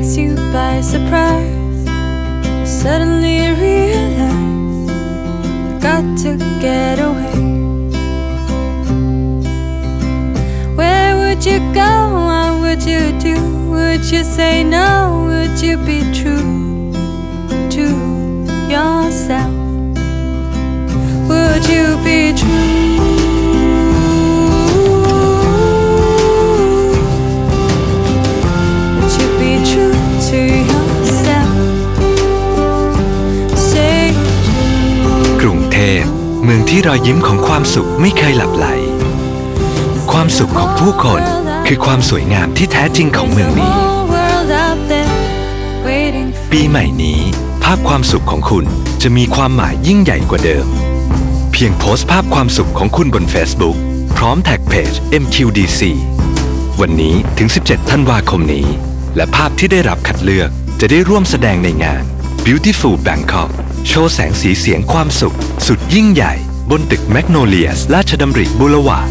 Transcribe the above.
takes you by surprise. Suddenly realize I got to get away. Where would you go? What would you do? Would you say no? Would you be true to yourself? พ เมืองที่รอยยิ้มของความสุขไม่เคยหลับไหล ความสุขของผู้คนคือความสวยงามที่แท้จริงของเมืองนี้ ปีใหม่นี้ ภาพความสุขของคุณจะมีความหมายยิ่งใหญ่กว่าเดิม เพียงโพสต์ภาพความสุขของคุณบน Facebook พร้อมแท็กเพจ MQDC วันนี้ถึง 17 ธันวาคมนี้ และภาพที่ได้รับคัดเลือกจะได้ร่วมแสดงในงาน Beautiful Bangkok โชว์แสงสีเสียงความสุข สุดยิ่งใหญ่ บนตึกแมกโนเลียส ราชดำริบุรวาด